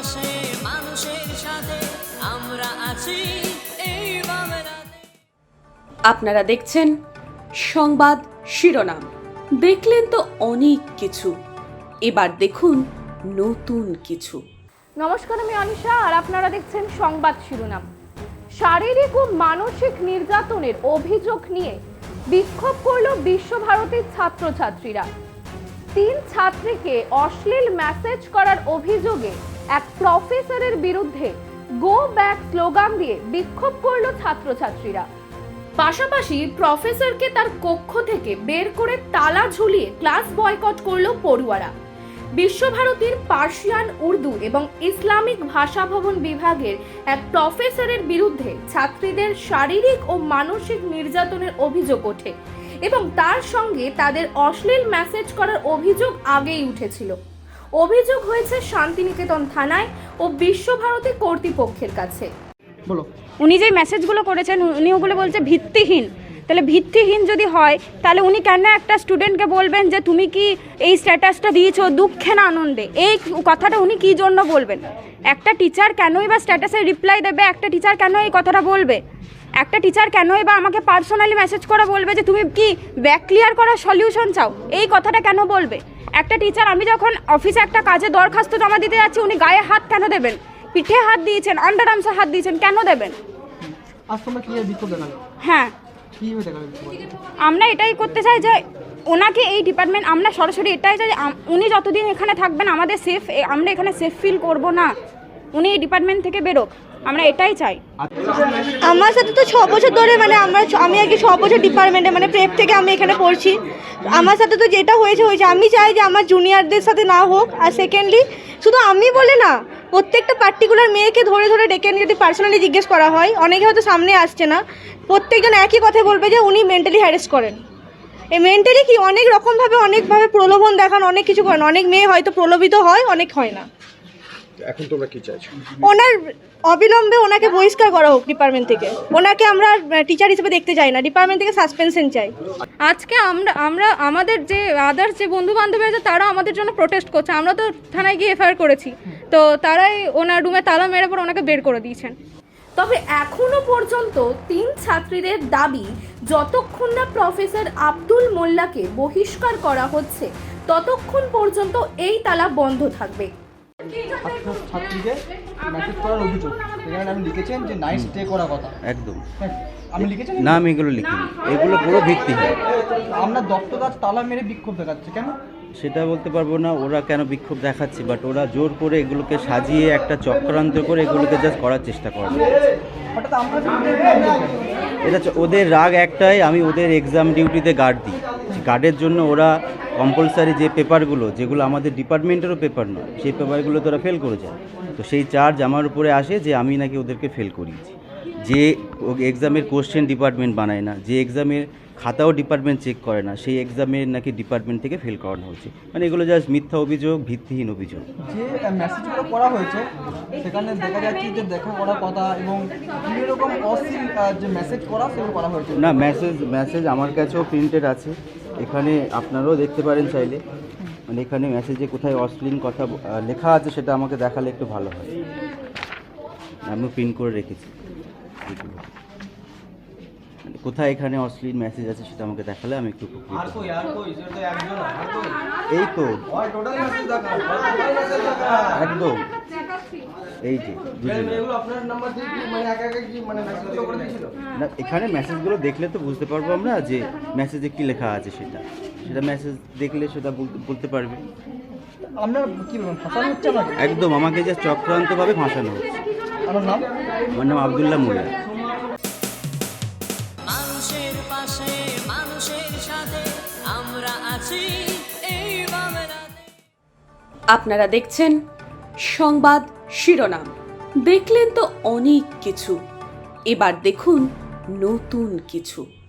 পাশে মানুষের সাথে আমরা আছি। এই আপনারা দেখছেন সংবাদ শিরোনাম। দেখলেন তো অনেক কিছু। এবার দেখুন নতুন কিছু। নমস্কার আমি অনিশা আর আপনারা দেখছেন সংবাদ শিরোনাম। শারীরিক ও মানসিক নির্যাতনের অভিযোগ নিয়ে বিক্ষোভ করল বিশ্বভারতীর ছাত্রছাত্রীরা। তিন ছাত্রীকে অশ্লীল মেসেজ করার অভিযোগে এক প্রফেসরের বিরুদ্ধে গো ব্যাক স্লোগান দিয়ে বিক্ষোভ করল ছাত্রছাত্রীরা। পাশাপাশি প্রফেসরকে তার কক্ষ থেকে বের করে তালা ঝুলিয়ে ক্লাস বয়কট করল পড়ুয়ারা। বিশ্বভারতীর পার্সিয়ান উর্দু এবং ইসলামিক ভাষা ভবন বিভাগের এক প্রফেসরের বিরুদ্ধে ছাত্রীদের শারীরিক ও মানসিক নির্যাতনের অভিযোগ ওঠে এবং তার সঙ্গে তাদের অশ্লীল মেসেজ করার অভিযোগ আগেই উঠেছিল। অভিযোগ হয়েছে শান্তিনিকেতন থানায় ও বিশ্বভারতী কর্তৃপক্ষের কাছে। বলো। উনি যে মেসেজগুলো করেছেন উনি ওগুলো বলছে ভিত্তিহীন। তাহলে ভিত্তিহীন যদি হয় তাহলে উনি কেন একটা স্টুডেন্টকে বলবেন যে তুমি কি এই স্ট্যাটাসটা দিয়েছ দুঃখে না আনন্দে? এই কথাটা উনি কি জন্য বলবেন? একটা টিচার কেনই বা স্ট্যাটাসে রিপ্লাই দেবে একটা টিচার কেন এই কথাটা বলবে? একটা টিচার কেনই বা আমাকে পার্সোনালি মেসেজ করে বলবে যে তুমি কি ব্যাক ক্লিয়ার করার সলিউশন চাও? এই কথাটা কেন বলবে? একটা টিচার আমি যখন অফিসে একটা কাজে দরখাস্ত জমা দিতে যাচ্ছি উনি গায়ে হাত কেন দেবেন? পিঠে হাত দিয়েছেন আন্ডার আর্মসে হাত দিয়েছেন কেন দেবেন? হ্যাঁ? আমরা এটাই করতে চাই যে ওনাকে এই ডিপার্টমেন্ট আমরা সরাসরি এটাই চাই যে উনি যতদিন এখানে থাকবেন আমাদের সেফ আমরা এখানে সেফ ফিল করব না। উনি এই ডিপার্টমেন্ট থেকে বেরোক। আমরা এটাই চাই। আমার সাথে তো ছ বছর ধরে মানে আমরা আমি আর কি ছ বছর ডিপার্টমেন্টে মানে প্রেপ থেকে আমি এখানে পড়ছি। আমার সাথে তো যেটা হয়েছে হয়েছে। আমি চাই যে আমার জুনিয়রদের সাথে না হোক। আর সেকেন্ডলি শুধু আমি বলে না, প্রত্যেকটা পার্টিকুলার মেয়েকে ধরে ধরে ডেকে যদি পার্সোনালি জিজ্ঞেস করা হয়, অনেকে হয়তো সামনে আসছে না। প্রত্যেকজন একই কথা বলবে যে উনি মেন্টালি হ্যারেস করেন। এই মেন্টালি কি? অনেক রকমভাবে, অনেকভাবে প্রলোভন দেখান, অনেক কিছু করেন। অনেক মেয়ে হয়তো প্রলোভিত হয়, অনেক হয় না। এখন তোমরা কি চাইছো? ওনার অবিলম্বে ওনাকে বহিষ্কার করা হোক ডিপার্টমেন্ট থেকে। ওনাকে আমরা টিচার হিসেবে দেখতে চাই না ডিপার্টমেন্ট থেকে সাসপেনশন চাই। আজকে আমরা আমরা আমাদের যে আদার্স যে বন্ধু বান্ধবী আছে তারা আমাদের জন্য প্রোটেস্ট করছে। আমরা তো থানায় গিয়ে এফআইআর করেছি। তো তারাই ওনার রুমে তালা মেরে পর ওনাকে বের করে দিয়েছেন। তবে এখনও পর্যন্ত তিন ছাত্রীদের দাবি যতক্ষণ না প্রফেসর আব্দুল মোল্লাকে বহিষ্কার করা হচ্ছে ততক্ষণ পর্যন্ত এই তালা বন্ধ থাকবে। ছাত্র ছাত্রীদের করার অভিযোগ। এখানে আমি লিখেছেন যে নাইট স্টে করার কথা। একদম। হ্যাঁ, আমি লিখেছেন না আমি এগুলো লিখিনি। এগুলো পুরো ভিত্তিহীন আমরা দত্তদাস তালা মেরে বিক্ষোভ দেখাচ্ছে কেন? সেটা বলতে পারব না ওরা কেন বিক্ষোভ দেখাচ্ছে বাট ওরা জোর করে এগুলোকে সাজিয়ে একটা চক্রান্ত করে এগুলোকে জাস্ট করার চেষ্টা করে? এটা ওদের রাগ একটাই আমি ওদের এক্সাম ডিউটিতে গার্ড দিই। গার্ডের জন্য ওরা কম্পালসারি যে পেপারগুলো, যেগুলো আমাদের ডিপার্টমেন্টেরও পেপার নয়, সেই পেপারগুলো তারা ফেল করে যায় তো সেই চার্জ আমার উপরে আসে যে আমি নাকি ওদেরকে ফেল করিয়েছি। যে এক্সামের কোশ্চেন ডিপার্টমেন্ট বানায় না যে এক্সামের খাতাও ডিপার্টমেন্ট চেক করে না সেই এক্সামের নাকি ডিপার্টমেন্ট থেকে ফেল করানো হচ্ছে। মানে এগুলো জাস্ট মিথ্যা অভিযোগ ভিত্তিহীন অভিযোগ। যে মেসেজগুলো করা হয়েছে সেখানে দেখা যাচ্ছে যে দেখা করার কথা এবং রকম অশ্লীল যে মেসেজ করা সেগুলো করা হয়েছে। না মেসেজ মেসেজ আমার কাছেও প্রিন্টেড আছে। এখানে আপনারাও দেখতে পারেন চাইলে। মানে এখানে মেসেজে কোথায় অশ্লীল কথা লেখা আছে সেটা আমাকে দেখালে একটু ভালো হয়। আমি প্রিন্ট করে রেখেছি। এগুলো। মানে কোথায় এখানে অশ্লীল মেসেজ আছে সেটা আমাকে দেখালে আমি একটু। এই তো। একদম। এই যে না এখানে মেসেজগুলো দেখলে তো বুঝতে পারব আমরা যে মেসেজে কি লেখা আছে সেটা। সেটা মেসেজ দেখলে সেটা বলতে পারবে। কি আমাকে? একদম আমাকে যে চক্রান্তভাবে ফাঁসানো হচ্ছে। আমার নাম? আমার নাম আবদুল্লাহ মুল্লা মানুষের পাশে মানুষের সাথে আমরা আছি এই আপনারা দেখছেন সংবাদ শিরোনাম। দেখলেন তো অনেক কিছু। এবার দেখুন নতুন কিছু।